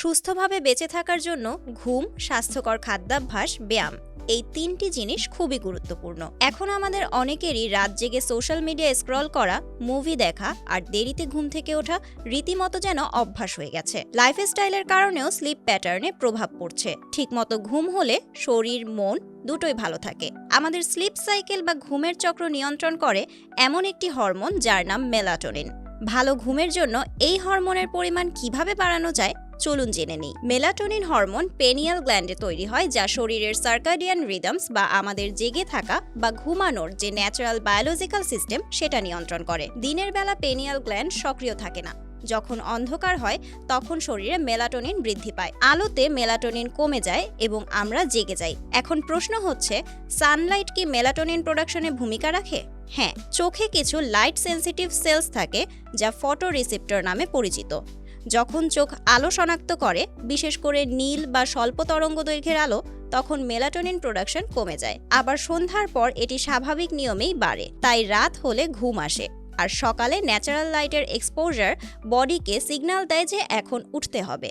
সুস্থভাবে বেঁচে থাকার জন্য ঘুম, স্বাস্থ্যকর খাদ্যাভ্যাস, ব্যায়াম, এই তিনটি জিনিস খুবই গুরুত্বপূর্ণ। এখন আমাদের অনেকেরই রাত জেগে সোশ্যাল মিডিয়া স্ক্রল করা, মুভি দেখা আর দেরিতে ঘুম থেকে ওঠা রীতিমতো যেন অভ্যাস হয়ে গেছে। লাইফস্টাইলের কারণেও স্লিপ প্যাটার্নে প্রভাব পড়ছে। ঠিকমতো ঘুম হলে শরীর, মন দুটোই ভালো থাকে। আমাদের স্লিপ সাইকেল বা ঘুমের চক্র নিয়ন্ত্রণ করে এমন একটি হরমোন যার নাম মেলাটোনিন। ভালো ঘুমের জন্য এই হরমোনের পরিমাণ কীভাবে বাড়ানো যায় চলুন জেনে নিই। মেলাটোনিন হরমোন পেনিয়াল গ্ল্যান্ডে তৈরি হয়, যা শরীরের সার্কাডিয়ান রিদমস বা আমাদের জেগে থাকা বা ঘুমানোর যে ন্যাচারাল বায়োলজিক্যাল সিস্টেম, সেটা নিয়ন্ত্রণ করে। দিনের বেলা পেনিয়াল গ্ল্যান্ড সক্রিয় থাকে না। যখন অন্ধকার হয়, তখন শরীরে মেলাটোনিন বৃদ্ধি পায়। আলোতে মেলাটোনিন কমে যায় এবং আমরা জেগে যাই। এখন প্রশ্ন হচ্ছে, সানলাইট কি মেলাটোনিন প্রোডাকশনে ভূমিকা রাখে? হ্যাঁ চোখে কিছু লাইট সেন্সিটিভ সেলস থাকে, যা ফটো রিসেপ্টর নামে পরিচিত। যখন চোখ আলো শনাক্ত করে, বিশেষ করে নীল বা স্বল্প তরঙ্গ দৈর্ঘ্যের আলো, তখন মেলাটোনিন প্রোডাকশন কমে যায়। আবার সন্ধ্যার পর এটি স্বাভাবিক নিয়মেই বাড়ে, তাই রাত হলে ঘুম আসে। আর সকালে ন্যাচারাল লাইটের এক্সপোজার বডিকে সিগন্যাল দেয় যে এখন উঠতে হবে।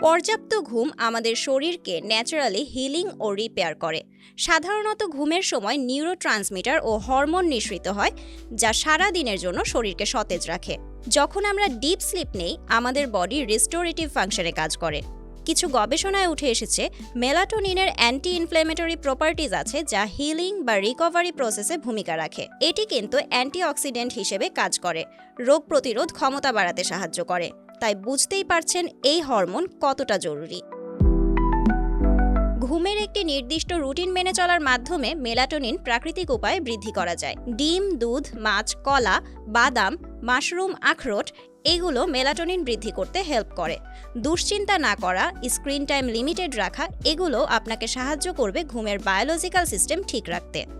পর্যাপ্ত ঘুম আমাদের শরীরকে ন্যাচারালি হিলিং ও রিপেয়ার করে। সাধারণত ঘুমের সময় নিউরোট্রান্সমিটার ও হরমোন নিঃসৃত হয়, যা সারা দিনের জন্য শরীরকে সতেজ রাখে। যখন আমরা ডিপ স্লিপ নেই, আমাদের বডি রিস্টোরেটিভ ফাংশনে কাজ করে। কিছু গবেষণায় উঠে এসেছে, মেলাটোনিনের অ্যান্টি ইনফ্লেমেটরি প্রপার্টিজ আছে যা হিলিং বা রিকভারি প্রসেসে ভূমিকা রাখে। এটি কিন্তু অ্যান্টিঅক্সিডেন্ট হিসেবে কাজ করে, রোগ প্রতিরোধ ক্ষমতা বাড়াতে সাহায্য করে। তাই বুঝতেই পারছেন এই হরমোন কতটা জরুরি। ঘুমের একটি নির্দিষ্ট রুটিন মেনে চলার মাধ্যমে মেলাটোনিন প্রাকৃতিক উপায়ে বৃদ্ধি করা যায়। ডিম, দুধ, মাছ, কলা, বাদাম মাশরুম আখরোট, এগুলো মেলাটোনিন বৃদ্ধি করতে হেল্প করে। দুশ্চিন্তা না করা, স্ক্রিন টাইম লিমিটেড রাখা, এগুলো আপনাকে সাহায্য করবে ঘুমের বায়োলজিক্যাল সিস্টেম ঠিক রাখতে।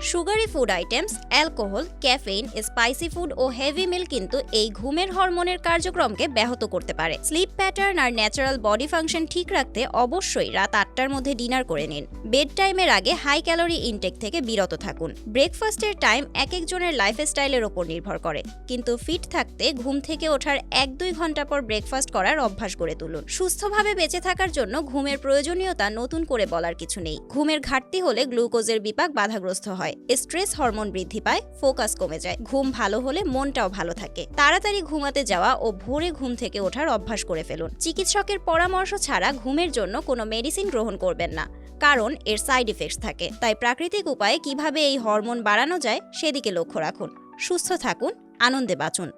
Sugary food items alcohol caffeine spicy food ও হেভি মিল কিন্তু এই ঘুমের হরমোনের কার্যক্রমকে ব্যাহত করতে পারে। স্লিপ প্যাটার্ন আর ন্যাচারাল বডি ফাংশন ঠিক রাখতে অবশ্যই রাত আটটার মধ্যে ডিনার করে নিন। বেড টাইমের আগে হাই ক্যালোরি ইনটেক থেকে বিরত থাকুন। ব্রেকফাস্টের টাইম এক একজনের লাইফস্টাইলের ওপর নির্ভর করে। কিন্তু ফিট থাকতে ঘুম থেকে ওঠার এক দুই ঘণ্টা পর ব্রেকফাস্ট করার অভ্যাস গড়ে তুলুন। সুস্থভাবে বেঁচে থাকার জন্য ঘুমের প্রয়োজনীয়তা নতুন করে বলার কিছু নেই। ঘুমের ঘাটতি হলে গ্লুকোজের বিপাক বাধাগ্রস্ত হয়। স্ট্রেস হরমোন বৃদ্ধি পায়, ফোকাস কমে যায়। ঘুম ভালো হলে মনটাও ভালো থাকে। তাড়াতাড়ি ঘুমাতে যাওয়া ও ভোরে ঘুম থেকে ওঠার অভ্যাস করে ফেলুন। চিকিৎসকের পরামর্শ ছাড়া ঘুমের জন্য কোনো মেডিসিন গ্রহণ করবেন না, কারণ এর সাইড ইফেক্টস থাকে। তাই প্রাকৃতিক উপায়ে কীভাবে এই হরমোন বাড়ানো যায় সেদিকে লক্ষ্য রাখুন। সুস্থ থাকুন, আনন্দে বাঁচুন।